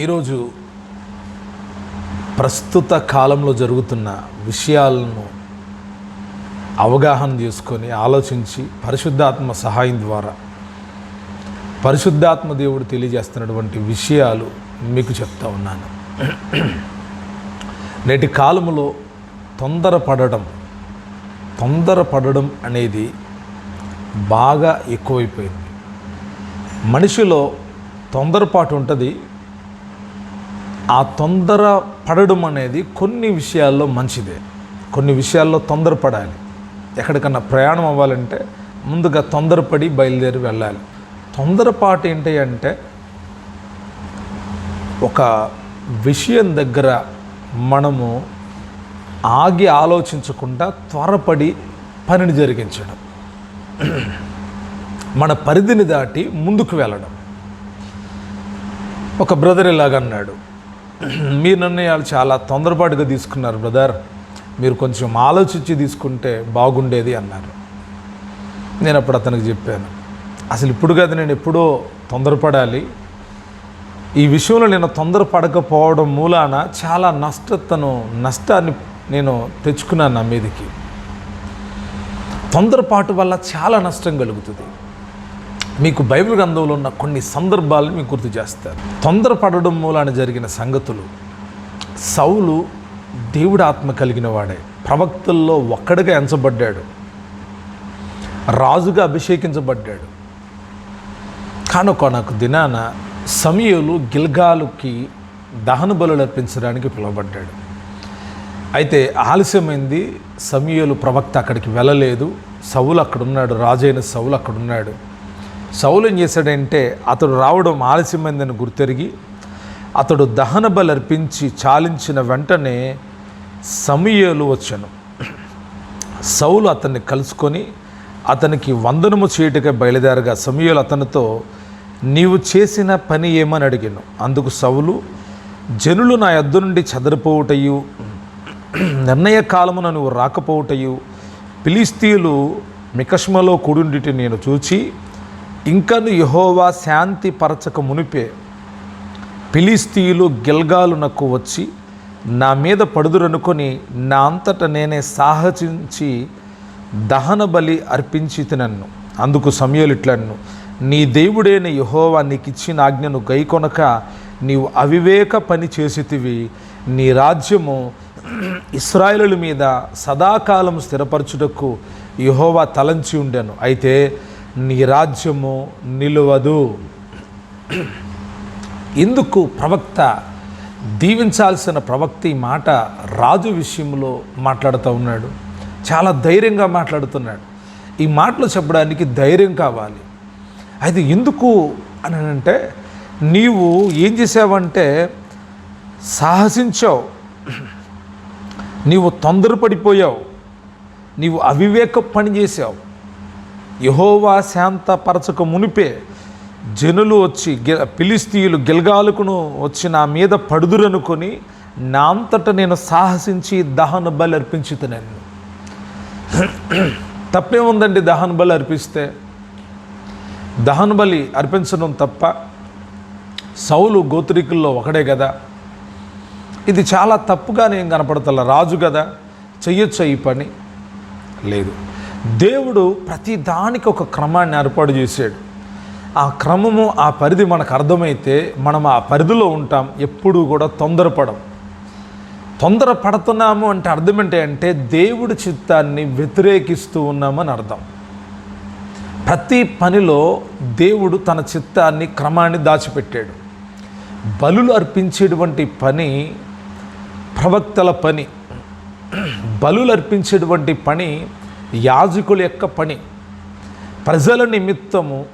ఈరోజు ప్రస్తుత కాలంలో జరుగుతున్న విషయాలను అవగాహన చేసుకొని ఆలోచించి పరిశుద్ధాత్మ సహాయం ద్వారా పరిశుద్ధాత్మ దేవుడు తెలియజేస్తున్నటువంటి విషయాలు మీకు చెప్తా ఉన్నాను. నేటి కాలంలో తొందరపడడం తొందరపడడం అనేది బాగా ఎక్కువైపోయింది. మనిషిలో తొందరపాటు ఉంటుంది ఆ తొందర పడడం అనేది కొన్ని విషయాల్లో మంచిదే. కొన్ని విషయాల్లో తొందరపడాలి ఎక్కడికన్నా ప్రయాణం అవ్వాలంటే ముందుగా తొందరపడి బయలుదేరి వెళ్ళాలి. తొందరపాటు ఏంటి అంటే ఒక విషయం దగ్గర మనము ఆగి ఆలోచించకుండా త్వరపడి పనిని జరిగించడం. మన పరిధిని దాటి ముందుకు వెళ్ళడం. ఒక బ్రదర్ ఇలాగ అన్నాడు. మీ నిర్ణయాలు చాలా తొందరపాటుగా తీసుకున్నారు బ్రదర్. మీరు కొంచెం ఆలోచించి తీసుకుంటే బాగుండేది అన్నారు. నేను అప్పుడు అతనికి చెప్పాను అసలు ఇప్పుడు కాదు నేను ఎప్పుడో తొందరపడాలి. ఈ విషయంలో నేను తొందరపడకపోవడం మూలాన చాలా నష్టతను నష్టాన్ని నేను తెచ్చుకున్నాను నా మీదకి. తొందరపాటు వల్ల చాలా నష్టం కలుగుతుంది. మీకు బైబిల్ గ్రంథంలో ఉన్న కొన్ని సందర్భాలను మీకు గుర్తు చేస్తారు. తొందరపడడం మూలాన జరిగిన సంగతులు. సౌలు దేవుడు ఆత్మ కలిగిన వాడే. ప్రవక్తల్లో ఒక్కడిగా ఎంచబడ్డాడు. రాజుగా అభిషేకించబడ్డాడు. కానొకనొక దినాన సమయలు గిల్గాలుకి దహన బలు అర్పించడానికి పిలువబడ్డాడు. అయితే ఆలస్యమైంది. సమయలు ప్రవక్త అక్కడికి వెళ్ళలేదు. సవులు అక్కడున్నాడు. రాజైన సవులు అక్కడ ఉన్నాడు సౌలు ఏం చేశాడంటే అతడు రావడం ఆలస్యమైందని గుర్తెరిగి అతడు దహన బలి అర్పించి చాలించిన వెంటనే సమయలు వచ్చాను. సౌలు అతన్ని కలుసుకొని అతనికి వందనము చేయుటకే బయలుదేరగా సమయలు అతనితో నీవు చేసిన పని ఏమని అడిగాను? అందుకు సౌలు జనులు నా యొద్ద నుండి చెదరిపోవుటయు నిర్ణయ కాలమున నువ్వు రాకపోవుటయు పిలిస్తీయులు మికష్మలో కూడుండిటి నేను చూచి ఇంకను యహోవా శాంతి పరచక మునిపే ఫిలిస్తీయులు గిల్గాలునకు వచ్చి నా మీద పడుదురనుకొని నా అంతట నేనే సాహసించి దహన బలి అర్పించి తినన్ను. అందుకు సమయాలు ఇట్లన్ను నీ దేవుడైన యహోవా నీకు ఇచ్చిన ఆజ్ఞను గైకొనక నీవు అవివేక పని చేసితివి. నీ రాజ్యము ఇస్రాయేలుల మీద సదాకాలం స్థిరపరచుటకు యహోవా తలంచి ఉండెను. అయితే నీ రాజ్యము నిలువదు. ఎందుకు ప్రవక్త దీవించాల్సిన ప్రవక్త ఈ మాట రాజు విషయంలో మాట్లాడుతూ ఉన్నాడు. చాలా ధైర్యంగా మాట్లాడుతున్నాడు. ఈ మాటలు చెప్పడానికి ధైర్యం కావాలి. అయితే ఎందుకు అని అంటే నీవు ఏం చేసావంటే సాహసించావు. నీవు తొందరపడిపోయావు. నీవు అవివేక పని చేసావు. యహోవా శాంతపరచక మునిపే జనులు వచ్చి పిలిస్తీయులు గిల్గాలుకును వచ్చి నా మీద పడుదురనుకొని నా అంతట నేను సాహసించి దహన బలి అర్పించుతున్నాను తప్పేముందండి దహన బలి అర్పిస్తే? దహన బలి అర్పించడం తప్ప సౌలు గోత్రికుల్లో ఒకడే కదా ఇది చాలా తప్పుగా నేను కనపడతల? రాజు కదా చెయ్యొచ్చా ఈ పని? లేదు. దేవుడు ప్రతి దానికి ఒక క్రమాన్ని ఏర్పాటు చేశాడు. ఆ క్రమము ఆ పరిధి మనకు అర్థమైతే మనం ఆ పరిధిలో ఉంటాం ఎప్పుడూ కూడా తొందరపడం. తొందర పడుతున్నాము అంటే అర్థం ఏంటంటే దేవుడి చిత్తాన్ని వ్యతిరేకిస్తూ ఉన్నామని అర్థం. ప్రతి పనిలో దేవుడు తన చిత్తాన్ని క్రమాన్ని దాచిపెట్టాడు. బలులు అర్పించేటువంటి పని ప్రవక్తల పని. బలులు అర్పించేటువంటి పని యాజకుల యొక్క పని ప్రజల నిమిత్తము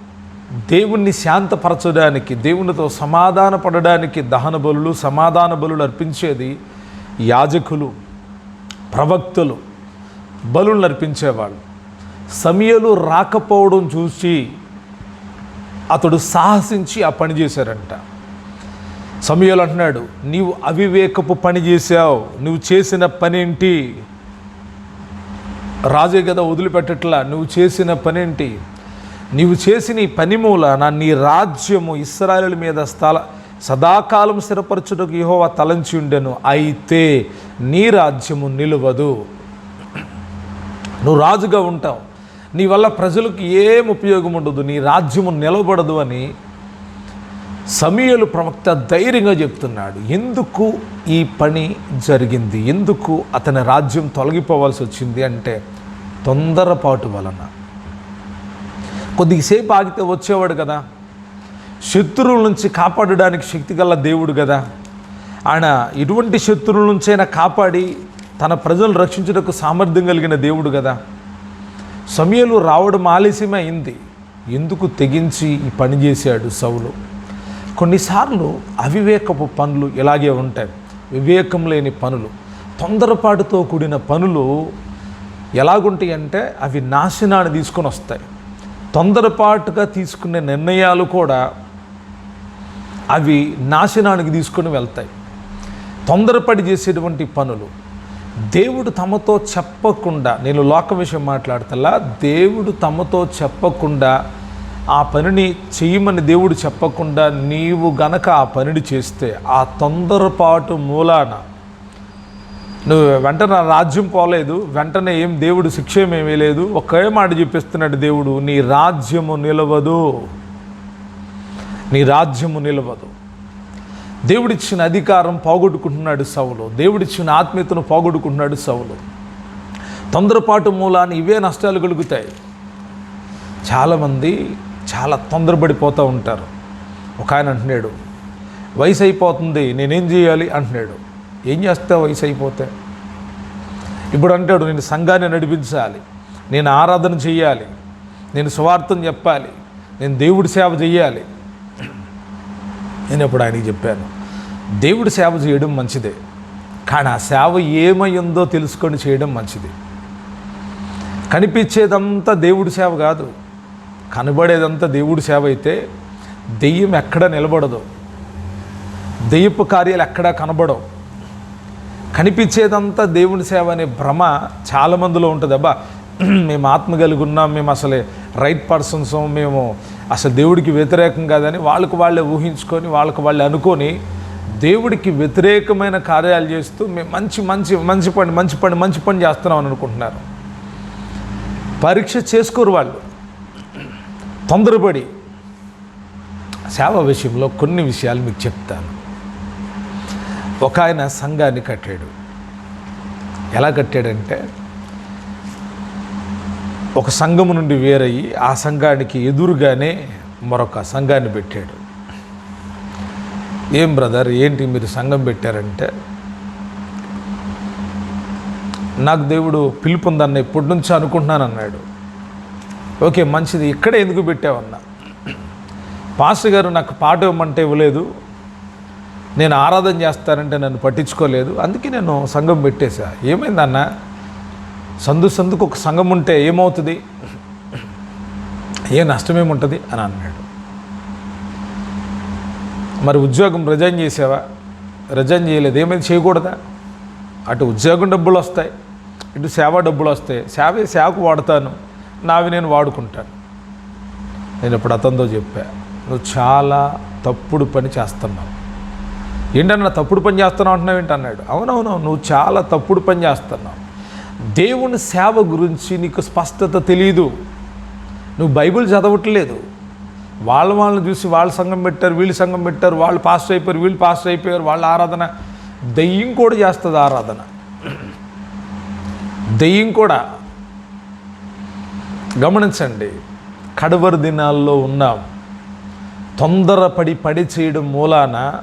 దేవుణ్ణి శాంతపరచడానికి దేవునితో సమాధాన పడడానికి దహన బలులు సమాధాన బలులు అర్పించేది యాజకులు ప్రవక్తలు బలులు అర్పించేవాళ్ళు. సమయలు రాకపోవడం చూసి అతడు సాహసించి ఆ పని చేశారంట సమయాలు అంటున్నాడు నీవు అవివేకపు పని చేశావు నువ్వు చేసిన పనేంటి? రాజే కదా వదిలిపెట్టట్లా నువ్వు చేసిన పనేంటి? నీవు చేసిన ఈ పని మూలాన నీ రాజ్యము ఇస్రాయల మీద స్థల సదాకాలం స్థిరపరచుటకు యహోవ తలంచి ఉండెను. అయితే నీ రాజ్యము నిలవదు. నువ్వు రాజుగా ఉంటావు. నీ వల్ల ప్రజలకు ఏం ఉపయోగం ఉండదు నీ రాజ్యము నిలబడదు అని సమీయలు ప్రవక్త ధైర్యంగా చెప్తున్నాడు ఎందుకు ఈ పని జరిగింది? ఎందుకు అతని రాజ్యం తొలగిపోవాల్సి వచ్చింది? అంటే తొందరపాటు వలన. కొద్దిసేపు ఆగితే వచ్చేవాడు కదా. శత్రువుల నుంచి కాపాడడానికి శక్తి గల దేవుడు కదా. ఆయన ఎటువంటి శత్రువుల నుంచైనా కాపాడి తన ప్రజలను రక్షించుటకు సామర్థ్యం కలిగిన దేవుడు కదా. సమయలు రావడం ఆలస్యమే అయింది. ఎందుకు తెగించి ఈ పని చేశాడు సౌలు? కొన్నిసార్లు అవివేకపు పనులు ఇలాగే ఉంటాయి. వివేకం లేని పనులు తొందరపాటుతో కూడిన పనులు ఎలాగుంటాయి అంటే అవి నాశనాన్ని తీసుకొని వస్తాయి. తొందరపాటుగా తీసుకునే నిర్ణయాలు కూడా అవి నాశనానికి తీసుకొని వెళ్తాయి. తొందరపడి చేసేటువంటి పనులు దేవుడు తమతో చెప్పకుండా నేను లోక విషయం మాట్లాడతలా దేవుడు తమతో చెప్పకుండా ఆ పనిని చేయమని దేవుడు చెప్పకుండా నీవు గనక ఆ పనిని చేస్తే ఆ తొందరపాటు మూలాన నువ్వు వెంటనే రాజ్యం పోలేదు వెంటనే ఏం దేవుడు శిక్ష ఏమీ లేదు ఒకే మాట చెప్పిస్తున్నాడు దేవుడు నీ రాజ్యము నిలవదు. నీ రాజ్యము నిలవదు. దేవుడిచ్చిన అధికారం పోగొట్టుకుంటున్నాడు సవులు దేవుడిచ్చిన ఆత్మీయతను పోగొట్టుకుంటున్నాడు సవులు తొందరపాటు మూలాన్ని ఇవే నష్టాలు కలుగుతాయి. చాలామంది చాలా తొందరపడిపోతూ ఉంటారు. ఒక ఆయన అంటున్నాడు వయసు అయిపోతుంది నేనేం చేయాలి? అంటున్నాడు ఏం చేస్తావు వయసు అయిపోతే ఇప్పుడు అంటాడు నేను సంఘాన్ని నడిపించాలి నేను ఆరాధన చేయాలి నేను స్వార్థం చెప్పాలి నేను దేవుడి సేవ చేయాలి నేను ఇప్పుడు ఆయనకి చెప్పాను దేవుడి సేవ చేయడం మంచిదే కానీ ఆ సేవ ఏమైందో తెలుసుకొని చేయడం మంచిది. కనిపించేదంతా దేవుడి సేవ కాదు. కనబడేదంతా దేవుడి సేవ అయితే దెయ్యం ఎక్కడ నిలబడదు. దెయ్యపు కార్యాలు ఎక్కడా కనబడవు. కనిపించేదంతా దేవుని సేవ అనే భ్రమ చాలామందిలో ఉంటుంది. అబ్బా మేము ఆత్మ కలిగి ఉన్నాం మేము అసలే రైట్ పర్సన్స్ మేము అసలు దేవుడికి వ్యతిరేకం కాదని వాళ్ళకు వాళ్ళే ఊహించుకొని వాళ్ళకు వాళ్ళే అనుకొని దేవుడికి వ్యతిరేకమైన కార్యాలు చేస్తూ మేము మంచి మంచి మంచి పని మంచి పని మంచి పని చేస్తున్నామని అనుకుంటున్నారు. పరీక్ష చేసుకోరు వాళ్ళు. తొందరపడి. సేవ విషయంలో కొన్ని విషయాలు మీకు చెప్తాను. ఒక ఆయన సంఘాన్ని కట్టాడు. ఎలా కట్టాడంటే ఒక సంఘము నుండి వేరయ్యి ఆ సంఘానికి ఎదురుగానే మరొక సంఘాన్ని పెట్టాడు. ఏం బ్రదర్ ఏంటి మీరు సంఘం పెట్టారంటే నాకు దేవుడు పిలుపు ఉందన్న ఇప్పటి నుంచి అనుకుంటున్నాను అన్నాడు ఓకే మంచిది. ఇక్కడే ఎందుకు పెట్టావన్నా పాస్టర్ గారు నాకు పాట ఇవ్వమంటే ఇవ్వలేదు. నేను ఆరాధన చేస్తానంటే నన్ను పట్టించుకోలేదు. అందుకే నేను సంఘం పెట్టేశా. ఏమైందన్న సందు సందుకు ఒక సంఘం ఉంటే ఏమవుతుంది? ఏ నష్టమేముంటుంది అని అన్నాడు. మరి ఉద్యోగం రిజైన్ చేసావా రిజైన్ చేయలేదు. ఏమైంది? చేయకూడదా? అటు ఉద్యోగం డబ్బులు వస్తాయి. ఇటు సేవ డబ్బులు వస్తాయి. సేవే సేవకు వాడతాను. నావి నేను వాడుకుంటాను. నేను ఇప్పుడు అతనితో చెప్పా నువ్వు చాలా తప్పుడు పని చేస్తున్నావు. ఏంటన్నా తప్పుడు పని చేస్తున్నావు అంటున్నావు ఏంటి? అన్నాడు. అవునవును నువ్వు చాలా తప్పుడు పని చేస్తున్నావు. దేవుని సేవ గురించి నీకు స్పష్టత తెలియదు నువ్వు బైబిల్ చదవట్లేదు. వాళ్ళ వాళ్ళని చూసి వాళ్ళ సంఘం పెట్టారు వీళ్ళు సంఘం పెట్టారు వాళ్ళు పాస్టర్ అయిపోయారు వీళ్ళు పాస్టర్ అయిపోయారు వాళ్ళ ఆరాధన దెయ్యం కూడా చేస్తుంది ఆరాధన. దెయ్యం కూడా గమనించండి కడవరి దినాల్లో ఉన్నాం. తొందరపడి పడి చేయడం మూలాన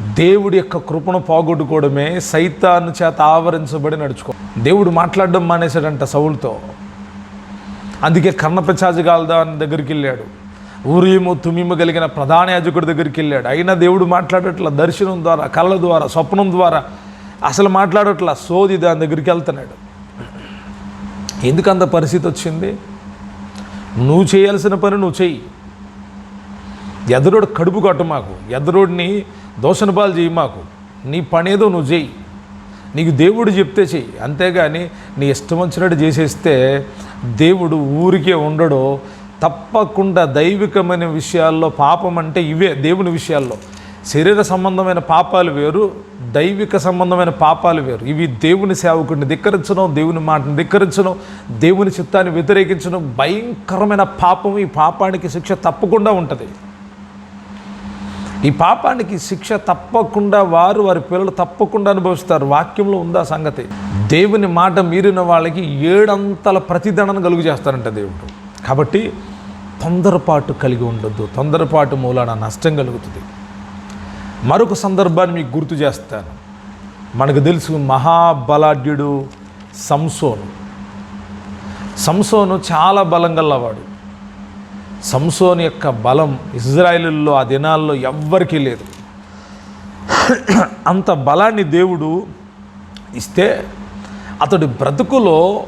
దేవుడి యొక్క కృపను పోగొట్టుకోవడమే సైతాను చేత ఆవరించబడి నడుచుకో దేవుడు మాట్లాడడం మానేశాడంట సౌలుతో. అందుకే కర్ణపిచాజగాల్దా అని దగ్గరికి వెళ్ళాడు. ఊరేమో తుమిమ కలిగిన ప్రధాన యాజకుడి దగ్గరికి వెళ్ళాడు. అయినా దేవుడు మాట్లాడట్లా దర్శనం ద్వారా కళ్ళ ద్వారా స్వప్నం ద్వారా అసలు మాట్లాడట్లా సోది దాని దగ్గరికి వెళ్తున్నాడు. ఎందుకు అంత పరిస్థితి వచ్చింది? నువ్వు చేయాల్సిన పని నువ్వు చెయ్యి. ఎదరోడు కడుపు కట్టు మాకు ఎదరోడిని దోషణపాలు చేయి మాకు. నీ పనేదో నువ్వు చెయ్యి. నీకు దేవుడు చెప్తే చెయ్యి. అంతేగాని నీ ఇష్టం వచ్చినట్టు చేసేస్తే దేవుడు ఊరికే ఉండడు. తప్పకుండా దైవికమైన విషయాల్లో పాపం అంటే ఇవే దేవుని విషయాల్లో. శరీర సంబంధమైన పాపాలు వేరు దైవిక సంబంధమైన పాపాలు వేరు. ఇవి దేవుని సేవకుడిని ధిక్కరించడం దేవుని మాటను ధిక్కరించడం దేవుని చిత్తాన్ని వ్యతిరేకించడం భయంకరమైన పాపం ఈ పాపానికి శిక్ష తప్పకుండా ఉంటుంది. ఈ పాపానికి శిక్ష తప్పకుండా వారు వారి పిల్లలు తప్పకుండా అనుభవిస్తారు. వాక్యంలో ఉందా సంగతి? దేవుని మాట మీరిన వాళ్ళకి ఏడంతల ప్రతిదండన కలుగు చేస్తారంట దేవుడు. కాబట్టి తొందరపాటు కలిగి ఉండొద్దు. తొందరపాటు మూలాన నష్టం కలుగుతుంది. మరొక సందర్భాన్ని మీకు గుర్తు చేస్తాను. మనకు తెలుసు మహాబలాఢ్యుడు సంసోను. సంసోను చాలా బలం గల్లవాడు సంసోన్ యొక్క బలం ఇజ్రాయిల్లో ఆ దినాల్లో ఎవ్వరికీ లేదు. అంత బలాన్ని దేవుడు ఇస్తే అతడి బ్రతుకులో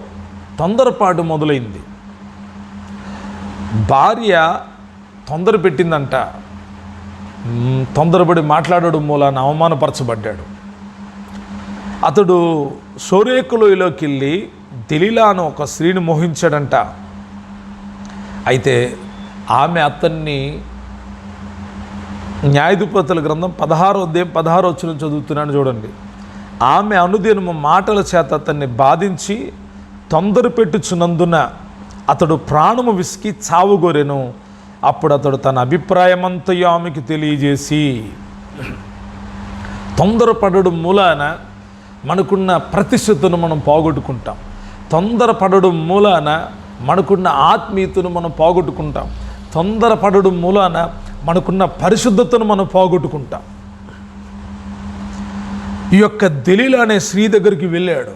తొందరపాటు మొదలైంది. భార్య తొందర పెట్టిందంట తొందరపడి మాట్లాడడం మూలాన అవమానపరచబడ్డాడు. అతడు సోరేకులోయలోకి వెళ్ళి దిలీలాను ఒక స్త్రీని మోహించాడంట. అయితే ఆమె అతన్ని న్యాయధిపతుల గ్రంథం పదహారో దే పదహారో వచ్చిన చదువుతున్నాను చూడండి. ఆమె అనుదినము మాటల చేత అతన్ని బాధించి తొందర పెట్టుచున్నందున అతడు ప్రాణము విసికి చావుగోరెను అప్పుడు అతడు తన అభిప్రాయమంతయు ఆమెకి తెలియజేసి తొందరపడడం మూలాన మనకున్న ప్రతిష్టతను మనం పోగొట్టుకుంటాం. తొందరపడడం మూలాన మనకున్న ఆత్మీయతను మనం పోగొట్టుకుంటాం. తొందరపడడం మూలాన మనకున్న పరిశుద్ధతను మనం పోగొట్టుకుంటాం. ఈ యొక్క దెలీల అనే స్త్రీ దగ్గరికి వెళ్ళాడు.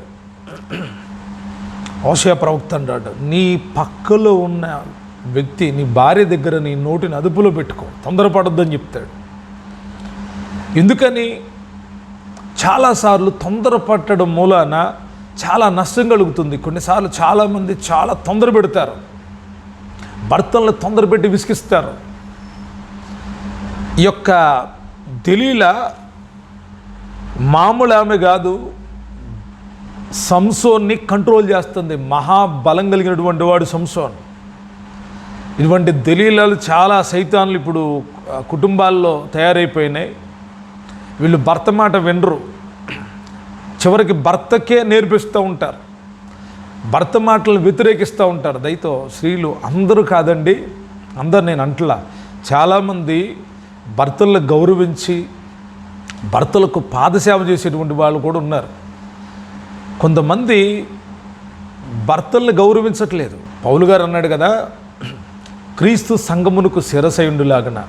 ఓషయ ప్రవక్త అంటాడు నీ పక్కలో ఉన్న వ్యక్తి నీ భార్య దగ్గర నీ నోటిని అదుపులో పెట్టుకో. తొందరపడొద్దని చెప్తాడు. ఎందుకని? చాలాసార్లు తొందరపట్టడం మూలాన చాలా నష్టం కలుగుతుంది. కొన్నిసార్లు చాలామంది చాలా తొందర పెడతారు. భర్తలను తొందర పెట్టి విసిగిస్తారు. ఈ యొక్క దిలీల మామూలు ఆమె కాదు. సంసోన్ని కంట్రోల్ చేస్తుంది. మహాబలం కలిగినటువంటి వాడు సంసోన్. ఇటువంటి దలీలాలు చాలా సైతాన్లు ఇప్పుడు కుటుంబాల్లో తయారైపోయినాయి. వీళ్ళు భర్త మాట వినరు. చివరికి భర్తకే నేర్పిస్తూ ఉంటారు. భర్త మాటలను వ్యతిరేకిస్తూ ఉంటారు. దయతో స్త్రీలు అందరూ కాదండి అందరు నేను అంటలా చాలామంది భర్తలను గౌరవించి భర్తలకు పాదసేవ చేసేటువంటి వాళ్ళు కూడా ఉన్నారు. కొంతమంది భర్తల్ని గౌరవించట్లేదు. పౌలు గారు అన్నాడు కదా క్రీస్తు సంగమునకు శిరసయుండులాగన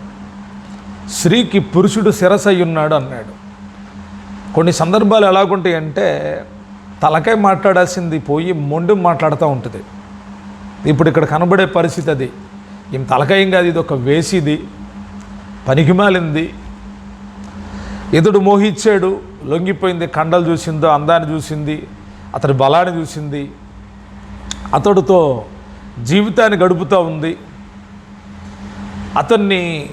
స్త్రీకి పురుషుడు శిరసయ్యున్నాడు ఉన్నాడు అన్నాడు. కొన్ని సందర్భాలు ఎలాగుంటాయి అంటే తలకాయ మాట్లాడాల్సింది పోయి మొండి మాట్లాడుతూ ఉంటుంది. ఇప్పుడు ఇక్కడ కనబడే పరిస్థితి అది. ఏం తలకాయం కాదు ఇది ఒక వేసిది పనికిమాలింది. ఎదుడు మోహించాడు లొంగిపోయింది కండలు చూసిందో అందాన్ని చూసింది అతడి బలాన్ని చూసింది. అతడితో జీవితాన్ని గడుపుతూ ఉంది. అతన్ని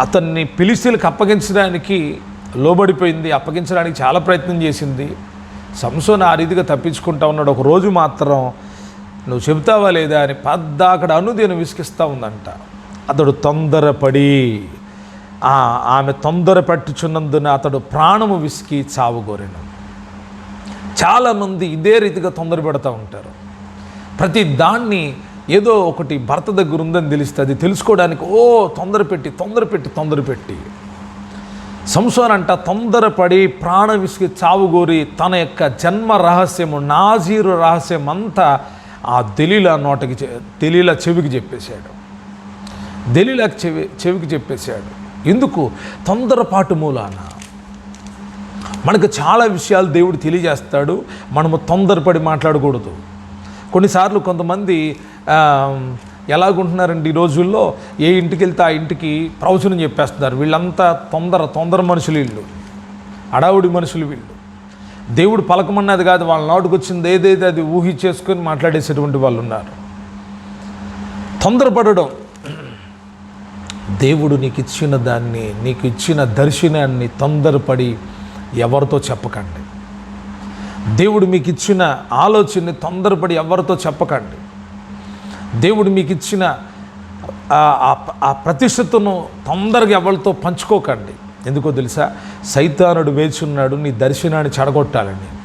అతన్ని పిలిస్తీలకు అప్పగించడానికి లోబడిపోయింది అప్పగించడానికి చాలా ప్రయత్నం చేసింది. సంసోన్ ఆ రీతిగా తప్పించుకుంటా ఉన్నాడు. ఒక రోజు మాత్రం నువ్వు చెబుతావా లేదా అని పద్దాకడ అనుదిన విసిగిస్తూ ఉందంట. అతడు తొందరపడి ఆమె తొందర పెట్టుచున్నందున అతడు ప్రాణము విసికి చావుగోరెను చాలామంది ఇదే రీతిగా తొందర పెడతా ఉంటారు. ప్రతి దాన్ని ఏదో ఒకటి భర్త దగ్గర ఉందని తెలిస్తే అది తెలుసుకోవడానికి ఓ తొందర పెట్టి తొందర పెట్టి తొందర పెట్టి. సంసోన్ అంట తొందరపడి ప్రాణ విసిగి చావుగోరి తన యొక్క జన్మ రహస్యము నాజీరు రహస్యం అంతా ఆ దెలీల నోటకి చె- దెలీల చెవికి చెప్పేశాడు. దెలీలకు చెవి చెవికి చెప్పేశాడు. ఎందుకు? తొందరపాటు మూలాన. మనకు చాలా విషయాలు దేవుడు తెలియజేస్తాడు. మనము తొందరపడి మాట్లాడకూడదు. కొన్నిసార్లు కొంతమంది ఎలాగుంటున్నారండి ఈ రోజుల్లో? ఏ ఇంటికి వెళ్తే ఆ ఇంటికి ప్రవచనం చెప్పేస్తున్నారు. వీళ్ళంతా తొందర తొందర మనుషులు వీళ్ళు. అడావుడి మనుషులు వీళ్ళు. దేవుడు పలకమన్నది కాదు వాళ్ళ నాటుకు వచ్చింది ఏదైతే అది ఊహించేసుకొని మాట్లాడేసేటువంటి వాళ్ళు ఉన్నారు తొందరపడడం. దేవుడు నీకు ఇచ్చిన దాన్ని నీకు ఇచ్చిన దర్శనాన్ని తొందరపడి ఎవరితో చెప్పకండి. దేవుడు మీకు ఇచ్చిన ఆలోచనని తొందరపడి ఎవరితో చెప్పకండి. దేవుడు మీకు ఇచ్చిన ఆ- ఆ- ప్రతిష్టతను తొందరగా ఎవరితో పంచుకోకండి. ఎందుకో తెలుసా? సైతానుడు వేచి ఉన్నాడు నీ దర్శనాన్ని చెడగొట్టాలని.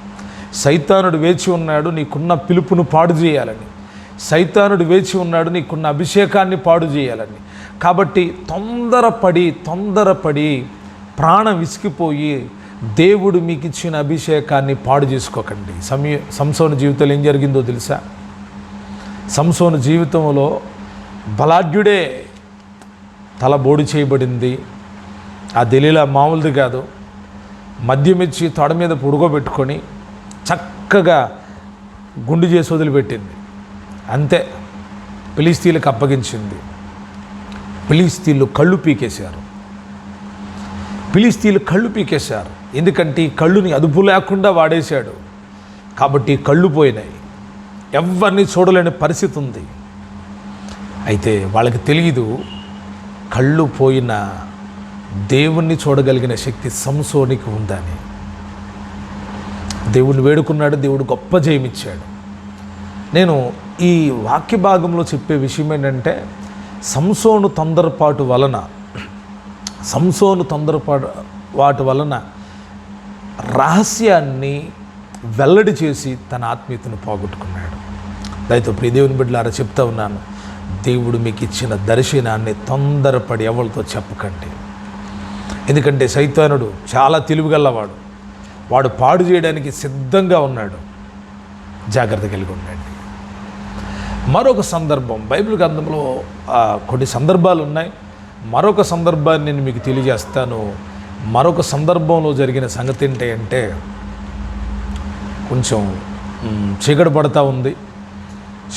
సైతానుడు వేచి ఉన్నాడు నీకున్న పిలుపును పాడు చేయాలని. సైతానుడు వేచి ఉన్నాడు నీకున్న అభిషేకాన్ని పాడు చేయాలని. కాబట్టి తొందరపడి తొందరపడి ప్రాణం విసిగిపోయి దేవుడు మీకు ఇచ్చిన అభిషేకాన్ని పాడు చేసుకోకండి. సమయ సంసోన జీవితంలో ఏం జరిగిందో తెలుసా? సంసోను జీవితంలో బలాఢ్యుడే తల బోడి చేయబడింది. ఆ దెలీలా మామూలుది కాదు. మద్యం ఇచ్చి తొడ మీద పొడుగోబెట్టుకొని చక్కగా గుండు చేసి వదిలిపెట్టింది. అంతే. పిలిస్తీలకు అప్పగించింది. పిలిస్తీన్లు కళ్ళు పీకేశారు. పిలిస్తీన్లు కళ్ళు పీకేశారు. ఎందుకంటే ఈ కళ్ళుని అదుపు లేకుండా వాడేశాడు. కాబట్టి కళ్ళు పోయినాయి. ఎవరిని చూడలేని పరిస్థితి ఉంది. అయితే వాళ్ళకి తెలియదు కళ్ళు పోయిన దేవుణ్ణి చూడగలిగిన శక్తి సంసోనికి ఉందని. దేవుణ్ణి వేడుకున్నాడు దేవుడు గొప్ప జయమిచ్చాడు నేను ఈ వాక్య భాగంలో చెప్పే విషయం ఏంటంటే సంసోను తొందరపాటు వలన సంసోను తొందరపాటు వాటి వలన రహస్యాన్ని వెల్లడి చేసి తన ఆత్మీయతను పోగొట్టుకున్నాడు. దయతో ప్రియదేవుని బిడ్డలారా చెప్తా ఉన్నాను. దేవుడు మీకు ఇచ్చిన దర్శనాన్ని తొందరపడి ఎవరితో చెప్పకండి. ఎందుకంటే సైతానుడు చాలా తెలివిగలవాడు. వాడు పాడు చేయడానికి సిద్ధంగా ఉన్నాడు. జాగ్రత్త కలిగి ఉండండి. మరొక సందర్భం బైబిల్ గ్రంథంలో కొన్ని సందర్భాలు ఉన్నాయి. మరొక సందర్భాన్ని నేను మీకు తెలియజేస్తాను. మరొక సందర్భంలో జరిగిన సంగతి ఏంటి అంటే కొంచెం చీకటి పడతా ఉంది.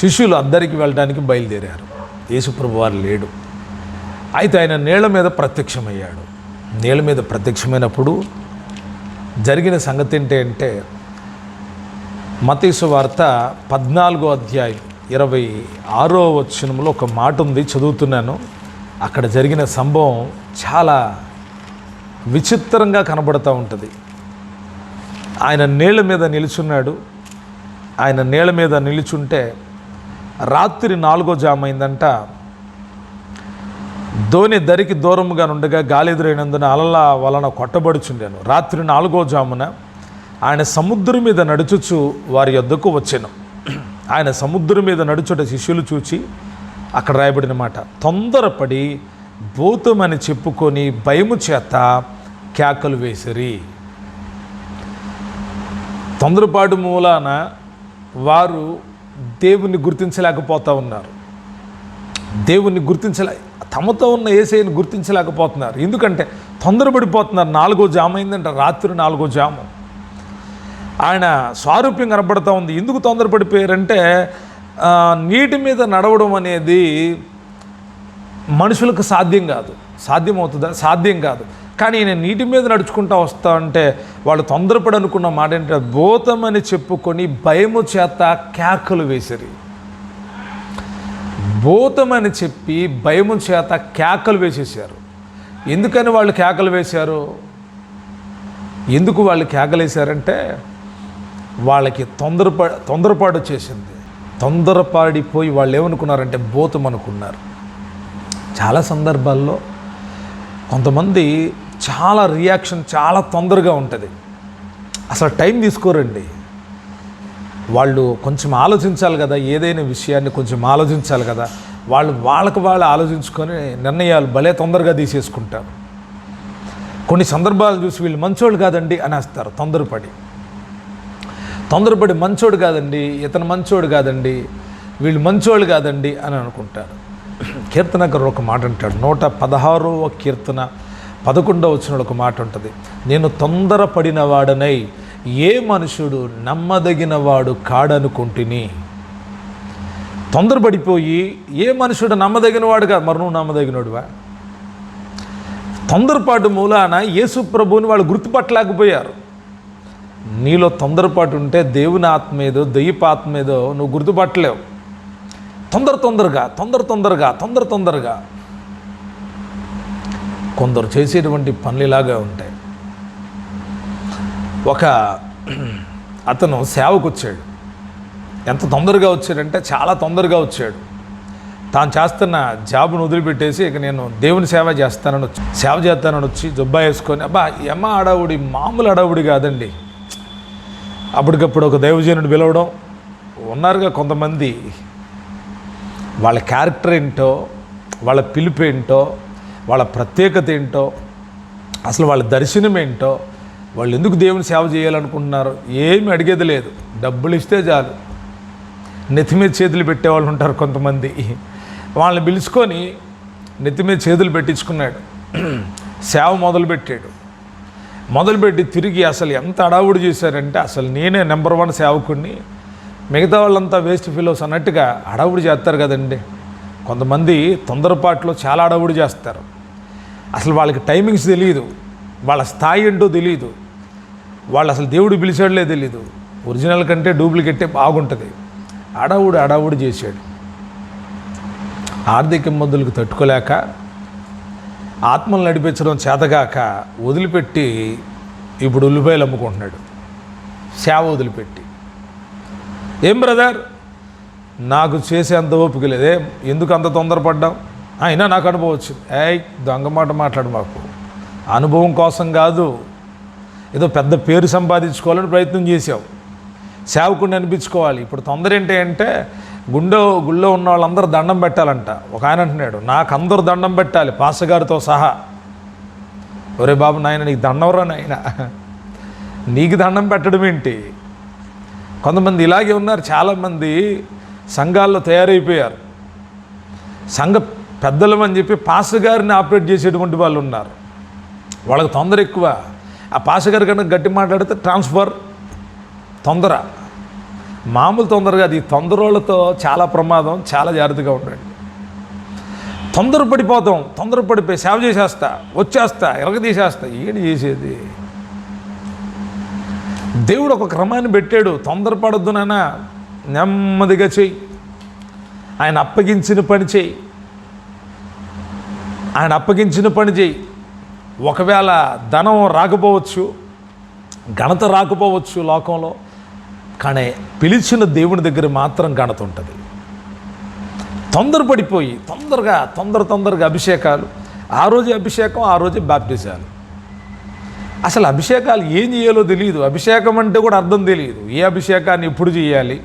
శిష్యులు అద్దరికి వెళ్ళడానికి బయలుదేరారు. యేసుప్రభు వారు లేడు. అయితే ఆయన నీళ్ళ మీద ప్రత్యక్షమయ్యాడు. నీళ్ళ మీద ప్రత్యక్షమైనప్పుడు జరిగిన సంగతి ఏంటి అంటే మతీసు వార్త పద్నాలుగో అధ్యాయం ఇరవై ఆరో వచ్చినంలో ఒక మాట ఉంది చదువుతున్నాను. అక్కడ జరిగిన సంభవం చాలా విచిత్రంగా కనబడుతూ ఉంటుంది. ఆయన నీళ్ళ మీద నిలుచున్నాడు. ఆయన నీళ్ళ మీద నిలుచుంటే రాత్రి నాలుగో జామైందంట. అయిందంట ధోని దరికి దూరముగా నుండగా గాలి ఎదురైనందున అలల వలన కొట్టబడుచుండాను. రాత్రి నాలుగో జామున ఆయన సముద్రం మీద నడుచుచు వారి యొద్దకు వచ్చాను. ఆయన సముద్రం మీద నడుచుట శిష్యులు చూచి అక్కడ రాయబడిన మాట తొందరపడి భూతమని చెప్పుకొని భయము చేత కేకలు వేసిరి. తొందరపాటు మూలాన వారు దేవుణ్ణి గుర్తించలేకపోతూ ఉన్నారు. దేవుణ్ణి గుర్తించలే తమతో ఉన్న ఏసైని గుర్తించలేకపోతున్నారు. ఎందుకంటే తొందరపడిపోతున్నారు. నాలుగో జామ అయిందంట రాత్రి నాలుగో జాము. ఆయన స్వారూప్యం కనపడుతూ ఉంది. ఎందుకు తొందరపడిపోయారంటే నీటి మీద నడవడం అనేది మనుషులకు సాధ్యం కాదు. సాధ్యం అవుతుందా సాధ్యం కాదు. కానీ నేను నీటి మీద నడుచుకుంటా వస్తా అంటే వాళ్ళు తొందరపడి అనుకున్న మాట ఏంటంటే భూతమని చెప్పుకొని భయము చేత కేకలు వేసిరి. భూతమని చెప్పి భయము చేత కేకలు వేసేసారు ఎందుకని వాళ్ళు కేకలు వేశారు? ఎందుకు వాళ్ళు కేకలేశారంటే వాళ్ళకి తొందరప తొందరపాటు వచ్చేసింది తొందరపాడిపోయి వాళ్ళు ఏమనుకున్నారంటే భూతం అనుకున్నారు. చాలా సందర్భాల్లో కొంతమంది చాలా రియాక్షన్ చాలా తొందరగా ఉంటుంది. అసలు టైం తీసుకోరండి. వాళ్ళు కొంచెం ఆలోచించాలి కదా ఏదైనా విషయాన్ని కొంచెం ఆలోచించాలి కదా. వాళ్ళు వాళ్ళకు వాళ్ళు ఆలోచించుకొని నిర్ణయాలు భలే తొందరగా తీసేసుకుంటారు. కొన్ని సందర్భాలు చూసి వీళ్ళు మంచోళ్ళు కాదండి అనేస్తారు తొందరపడి. తొందరపడి మంచోడు కాదండి ఇతను మంచోడు కాదండి వీళ్ళు మంచోళ్ళు కాదండి అని అనుకుంటారు. కీర్తనకరు ఒక మాట అంటాడు. నూట పదహారవ కీర్తన పదకొండవ వచ్చిన ఒక మాట ఉంటుంది. నేను తొందరపడిన వాడనై ఏ మనుషుడు నమ్మదగిన వాడు కాడనుకుంటుని? తొందరపడిపోయి ఏ మనుషుడు నమ్మదగిన వాడు కాదు మరి నువ్వు నమ్మదగినోడువా? తొందరపాటు మూలాన యేసు ప్రభువుని వాళ్ళు గుర్తుపట్టలేకపోయారు. నీలో తొందరపాటు ఉంటే దేవుని ఆత్మ ఏదో దయ్యపాత్మ ఏదో నువ్వు గుర్తుపట్టలేవు. తొందర తొందరగా తొందర తొందరగా తొందర తొందరగా. కొందరు చేసేటువంటి పనులు ఇలాగా ఉంటాయి. ఒక అతను సేవకు వచ్చాడు ఎంత తొందరగా వచ్చాడంటే చాలా తొందరగా వచ్చాడు. తాను చేస్తున్న జాబ్ను వదిలిపెట్టేసి ఇక నేను దేవుని సేవ చేస్తానని వచ్చి సేవ చేస్తానని వచ్చి జుబ్బా వేసుకొని అబ్బా ఎమ్మ అడవుడి మామూలు అడవుడి కాదండి. అప్పటికప్పుడు ఒక దైవజనుడు పిలవడం. ఉన్నారుగా కొంతమంది. వాళ్ళ క్యారెక్టర్ ఏంటో వాళ్ళ పిలుపు ఏంటో వాళ్ళ ప్రత్యేకత ఏంటో అసలు వాళ్ళ దర్శనం ఏంటో వాళ్ళు ఎందుకు దేవుని సేవ చేయాలనుకుంటున్నారు ఏమి అడిగేది లేదు. డబ్బులు ఇస్తే చాలు. నెత్తి మీద చేతులు పెట్టేవాళ్ళు ఉంటారు కొంతమంది. వాళ్ళని పిలుచుకొని నెత్తి మీద చేతులు పెట్టించుకున్నాడు. సేవ మొదలుపెట్టాడు. మొదలుపెట్టి తిరిగి అసలు ఎంత అడావుడు చేశారంటే అసలు నేనే నెంబర్ వన్ సేవకుడిని మిగతా వాళ్ళంతా వేస్ట్ ఫిలోస్ అన్నట్టుగా అడవుడు చేస్తారు కదండి. కొంతమంది తొందరపాట్లో చాలా అడవుడు చేస్తారు. అసలు వాళ్ళకి టైమింగ్స్ తెలియదు వాళ్ళ స్థాయి ఏంటో తెలియదు వాళ్ళు అసలు దేవుడు పిలిచాడులే తెలియదు ఒరిజినల్ కంటే డూప్లికేటే బాగుంటుంది. అడవుడు అడవుడు చేశాడు. ఆర్థిక ఇబ్బందులకు తట్టుకోలేక ఆత్మలు నడిపించడం చేతగాక వదిలిపెట్టి ఇప్పుడు ఉల్లిపాయలు అమ్ముకుంటున్నాడు. సేవ వదిలిపెట్టి. ఏం బ్రదర్? నాకు చేసే అంత ఓపిక లేదే. ఎందుకు అంత తొందరపడ్డాం అయినా నాకు అనుభవం వచ్చింది ఏ దొంగ మాట మాట్లాడు మాకు. అనుభవం కోసం కాదు. ఏదో పెద్ద పేరు సంపాదించుకోవాలని ప్రయత్నం చేసావు సేవకుడిని అనిపించుకోవాలి. ఇప్పుడు తొందర ఏంటి అంటే గుండె గుళ్ళో ఉన్న వాళ్ళందరూ దండం పెట్టాలంట. ఒక ఆయన అంటున్నాడు నాకు అందరూ దండం పెట్టాలి పాసగారితో సహా. ఒరే బాబు నాయన నీకు దండవరా నాయన. నీకు దండం పెట్టడం ఏంటి? కొంతమంది ఇలాగే ఉన్నారు చాలామంది సంఘాల్లో తయారైపోయారు. సంఘ పెద్దలం అని చెప్పి పాస్టర్ గారిని ఆపరేట్ చేసేటువంటి వాళ్ళు ఉన్నారు. వాళ్ళకి తొందర ఎక్కువ. ఆ పాస్టర్ గారి కన్నా గట్టి మాట్లాడితే ట్రాన్స్ఫర్ తొందర. మామూలు తొందరగా అది తొందరలతో చాలా ప్రమాదం చాలా జాగ్రత్తగా ఉండండి. తొందర పడిపోతాం తొందర పడిపోయి సేవ చేసేస్తా వచ్చేస్తా ఎరగ తీసేస్తా ఏంటి చేసేది? దేవుడు ఒక క్రమాన్ని పెట్టాడు. తొందరపడద్దు నాన్న. నెమ్మదిగా చెయ్యి. ఆయన అప్పగించిన పని చేయి ఆయన అప్పగించిన పని చేయి ఒకవేళ ధనం రాకపోవచ్చు ఘనత రాకపోవచ్చు లోకంలో కానీ పిలిచిన దేవుని దగ్గర మాత్రం ఘనత ఉంటుంది. తొందరపడిపోయి తొందరగా తొందర తొందరగా అభిషేకాలు ఆ రోజే అభిషేకం ఆ రోజే బాప్టిజాలు అసలు అభిషేకాలు ఏం చేయాలో తెలియదు. అభిషేకం అంటే కూడా అర్థం తెలియదు. ఏ అభిషేకాన్ని ఎప్పుడు చేయాలి?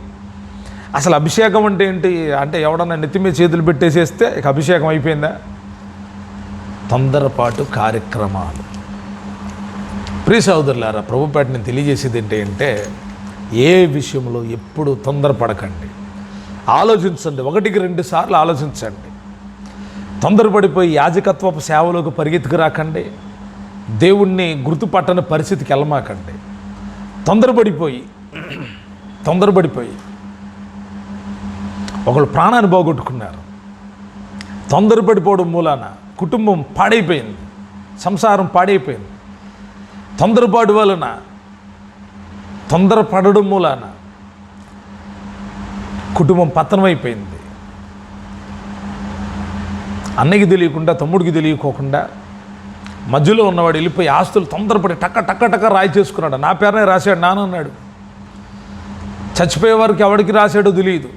అసలు అభిషేకం అంటే ఏంటి? అంటే ఎవడన్నా నెత్తి మీద చేతులు పెట్టేసేస్తే ఇక అభిషేకం అయిపోయిందా? తొందరపాటు కార్యక్రమాలు. ప్రియ సోదరులారా ప్రభుపేట నేను తెలియజేసేది ఏంటి అంటే ఏ విషయంలో ఎప్పుడు తొందరపడకండి. ఆలోచించండి. ఒకటికి రెండు సార్లు ఆలోచించండి. తొందరపడిపోయి యాజకత్వపు సేవలోకి పరిగెత్తుకు రాకండి. దేవుణ్ణి గుర్తుపట్టని పరిస్థితికి వెళ్ళమాకండి. తొందరపడిపోయి తొందరపడిపోయి. ఒకళ్ళు ప్రాణాన్ని పోగొట్టుకున్నారు. తొందరపడిపోవడం మూలాన కుటుంబం పాడైపోయింది. సంసారం పాడైపోయింది. తొందరపాటు వలన తొందరపడడం మూలాన కుటుంబం పతనమైపోయింది. అన్నయ్యకి తెలియకుండా తమ్ముడికి తెలియకోకుండా మధ్యలో ఉన్నవాడు వెళ్ళిపోయి ఆస్తులు తొందరపడి టక్క టక్క టక్క రాయి చేసుకున్నాడు నా పేరునే రాశాడు నానన్నాడు చచ్చిపోయే వారికి ఎవరికి రాశాడో తెలియదు.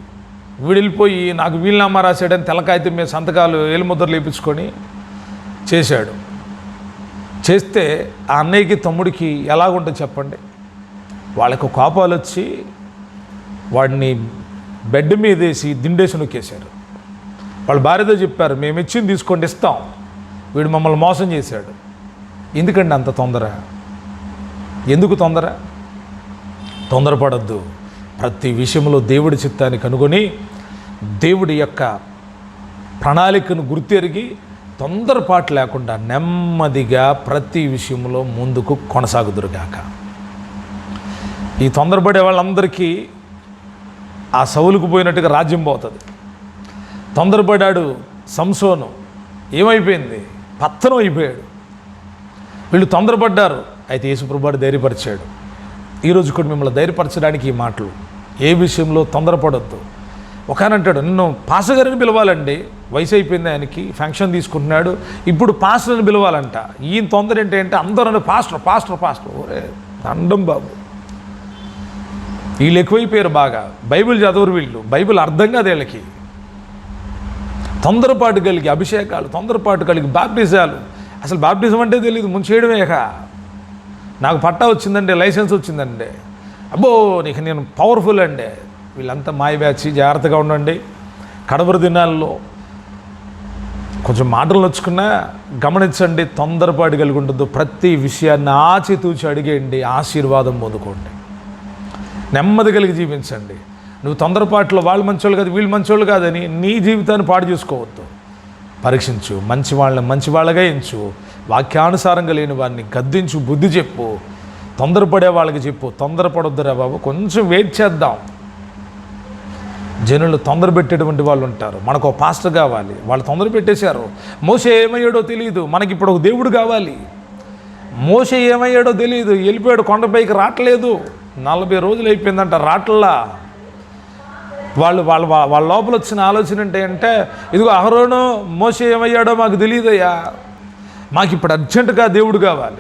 వీడు వెళ్ళిపోయి నాకు వీలునామా రాశాడని తెలకాయితే మేము సంతకాలు ఏలుముద్రలు లేపించుకొని చేశాడు. చేస్తే ఆ అన్నయ్యకి తమ్ముడికి ఎలాగుంటుంది చెప్పండి. వాళ్ళకు కోపాలు వచ్చి వాడిని బెడ్ మీద వేసి దిండేసి నొక్కేశారు. వాళ్ళ భార్యతో చెప్పారు మేము ఇచ్చింది తీసుకోండి ఇస్తాం. వీడు మమ్మల్ని మోసం చేశాడు. ఎందుకండి అంత తొందర? ఎందుకు తొందర? తొందరపడద్దు. ప్రతి విషయంలో దేవుడి చిత్తాన్ని కనుగొని దేవుడి యొక్క ప్రణాళికను గుర్తెరిగి తొందరపాటు లేకుండా నెమ్మదిగా ప్రతి విషయంలో ముందుకు కొనసాగుదురుగాక. ఈ తొందరపడే వాళ్ళందరికీ ఆ సవులుకు పోయినట్టుగా రాజ్యం పోతుంది. తొందరపడాడు సంసోను. ఏమైపోయింది? పత్తనం అయిపోయాడు వీళ్ళు తొందరపడ్డారు. అయితే యేసుప్రభుడు ధైర్యపరిచాడు. ఈరోజు కూడా మిమ్మల్ని ధైర్యపరచడానికి ఈ మాటలు. ఏ విషయంలో తొందరపడొద్దు. ఒకనంటాడు నిన్ను పాసగారిని పిలవాలండి. వయసు అయిపోయింది ఆయనకి ఫంక్షన్ తీసుకుంటున్నాడు. ఇప్పుడు పాస్టర్ని పిలవాలంట. ఈయన తొందర ఏంటంటే అందరూ పాస్టర్ పాస్టర్ పాస్టర్. ఓరే దండం బాబు. వీళ్ళు ఎక్కువైపోయారు బాగా. బైబిల్ చదవరు వీళ్ళు. బైబిల్ అర్థం కాదు వీళ్ళకి. తొందరపాటు కలిగి అభిషేకాలు తొందరపాటు కలిగి బాప్టిజాలు అసలు బాప్టిజం అంటే తెలియదు ముంచేయడమేక నాకు పట్టా వచ్చిందండి లైసెన్స్ వచ్చిందండి అబ్బో నీకు నేను పవర్ఫుల్ అండి. వీళ్ళంతా మాయ జాగ్రత్తగా ఉండండి. కడవరి దినాల్లో కొంచెం మాటలు నచ్చుకున్నా గమనించండి తొందరపాటు కలిగి ఉండదు ప్రతి విషయాన్ని ఆచితూచి అడిగేయండి ఆశీర్వాదం పొందుకోండి. నెమ్మది కలిగి జీవించండి. నువ్వు తొందరపాట్లో వాళ్ళు మంచోళ్ళు కాదు వీళ్ళు మంచోళ్ళు కాదని నీ జీవితాన్ని పాడు చేసుకోవద్దు. పరీక్షించు. మంచి వాళ్ళని మంచి వాళ్ళగా ఎంచు. వాక్యానుసారంగా లేని వారిని గద్దించు బుద్ధి చెప్పు. తొందరపడే వాళ్ళకి చెప్పు. తొందరపడొద్దురా బాబు. కొంచెం వెయిట్ చేద్దాం. జనులు తొందర పెట్టేటువంటి వాళ్ళు ఉంటారు. మనకు ఒక పాస్టర్ కావాలి. వాళ్ళు తొందర పెట్టేశారు. మోసే ఏమయ్యాడో తెలియదు మనకి ఇప్పుడు ఒక దేవుడు కావాలి. మోస ఏమయ్యాడో తెలియదు వెళ్ళిపోయాడు. కొండపైకి రావట్లేదు. నలభై రోజులు అయిపోయిందంట. రాట్లా వాళ్ళు వాళ్ళ వాళ్ళ లోపల వచ్చిన ఆలోచన ఏంటి అంటే ఇదిగో అహరోను మోస ఏమయ్యాడో మాకు తెలియదయ్యా. మాకు ఇప్పుడు అర్జెంటుగా దేవుడు కావాలి.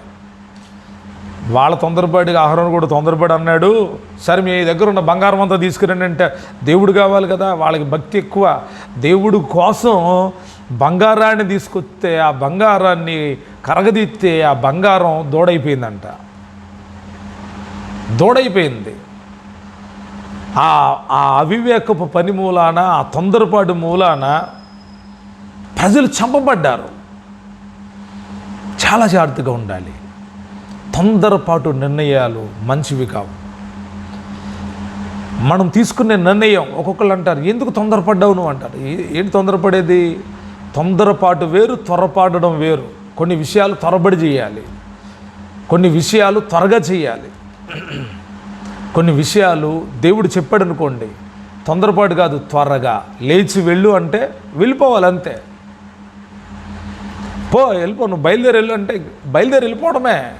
వాళ్ళ తొందరపాటుగా ఆహారం కూడా తొందరపడి అన్నాడు సరే మీ దగ్గర ఉన్న బంగారం అంతా తీసుకురండి అంటే దేవుడు కావాలి కదా వాళ్ళకి భక్తి ఎక్కువ. దేవుడు కోసం బంగారాన్ని తీసుకొస్తే ఆ బంగారాన్ని కరగదీస్తే ఆ బంగారం దూడైపోయిందంట. దూడైపోయింది. ఆ ఆ అవివేకపు పని మూలాన ఆ తొందరపాటు మూలాన ప్రజలు చంపబడ్డారు. చాలా జాగ్రత్తగా ఉండాలి. తొందరపాటు నిర్ణయాలు మంచివి కావు. మనం తీసుకునే నిర్ణయం ఒక్కొక్కళ్ళు అంటారు ఎందుకు తొందరపడ్డావు నువ్వు? అంటారు. ఏంటి తొందరపడేది? తొందరపాటు వేరు త్వరపాడడం వేరు. కొన్ని విషయాలు త్వరబడి చేయాలి. కొన్ని విషయాలు త్వరగా చేయాలి. కొన్ని విషయాలు దేవుడు చెప్పాడు అనుకోండి తొందరపాటు కాదు త్వరగా. లేచి వెళ్ళు అంటే వెళ్ళిపోవాలి అంతే పో వెళ్ళిపో నువ్వు బయలుదేరి వెళ్ళు అంటే బయలుదేరి వెళ్ళిపోవడమే.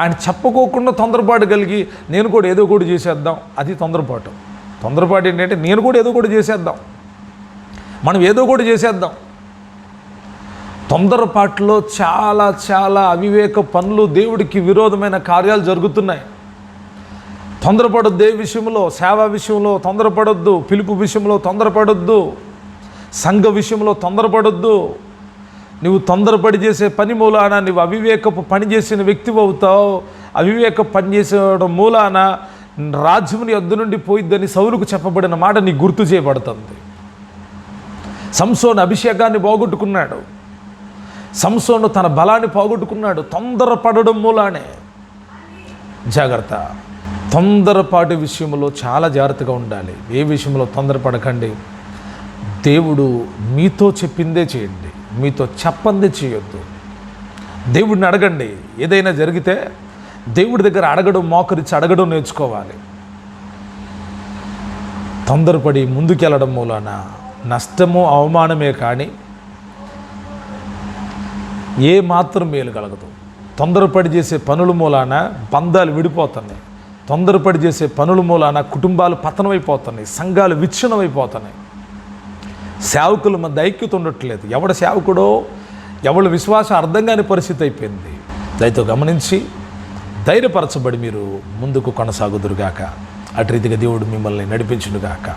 ఆయన చెప్పుకోకుండా తొందరపాటు కలిగి నేను కూడా ఏదో కూడా చేసేద్దాం అది తొందరపాటు. తొందరపాటు ఏంటంటే నేను కూడా ఏదో కూడా చేసేద్దాం. మనం ఏదో కూడా చేసేద్దాం. తొందరపాటులో చాలా చాలా అవివేక పనులు దేవుడికి విరోధమైన కార్యాలు జరుగుతున్నాయి. తొందరపడొద్దు ఏ విషయంలో సేవ విషయంలో తొందరపడొద్దు పిలుపు విషయంలో తొందరపడొద్దు సంఘ విషయంలో తొందరపడొద్దు. నువ్వు తొందరపడి చేసే పని మూలాన నువ్వు అవివేకపు పని చేసిన వ్యక్తివి అవుతావు. అవివేక పని చేసేవడం మూలాన రాజ్యముని అద్దు నుండి పోయిద్దని సౌలుకు చెప్పబడిన మాట నీకు గుర్తు చేయబడుతుంది. సంసోన్ అభిషేకాన్ని పోగొట్టుకున్నాడు. సంసోను తన బలాన్ని పోగొట్టుకున్నాడు. తొందరపడడం మూలానే. జాగ్రత్త. తొందరపాటు విషయంలో చాలా జాగ్రత్తగా ఉండాలి. ఏ విషయంలో తొందరపడకండి. దేవుడు మీతో చెప్పిందే చేయండి. మీతో చెప్పందే చేయొద్దు. దేవుడిని అడగండి. ఏదైనా జరిగితే దేవుడి దగ్గర అడగడం మోకరించి అడగడం నేర్చుకోవాలి. తొందరపడి ముందుకెళ్ళడం మూలాన. నష్టము అవమానమే కానీ ఏ మాత్రం మేలు కలగదు. తొందరపడి చేసే పనుల మూలాన బంధాలు విడిపోతున్నాయి. తొందరపడి చేసే పనుల మూలాన కుటుంబాలు పతనమైపోతున్నాయి. సంఘాలు విచ్ఛిన్నమైపోతున్నాయి. సేవకుల మధ్య ఐక్యత ఉండట్లేదు. ఎవడ సేవకుడో ఎవడు విశ్వాసం అర్థం కాని పరిస్థితి అయిపోయింది. దయతో గమనించి ధైర్యపరచబడి మీరు ముందుకు కొనసాగుదురుగాక. అటు రీతిగా దేవుడు మిమ్మల్ని నడిపించునుగాక.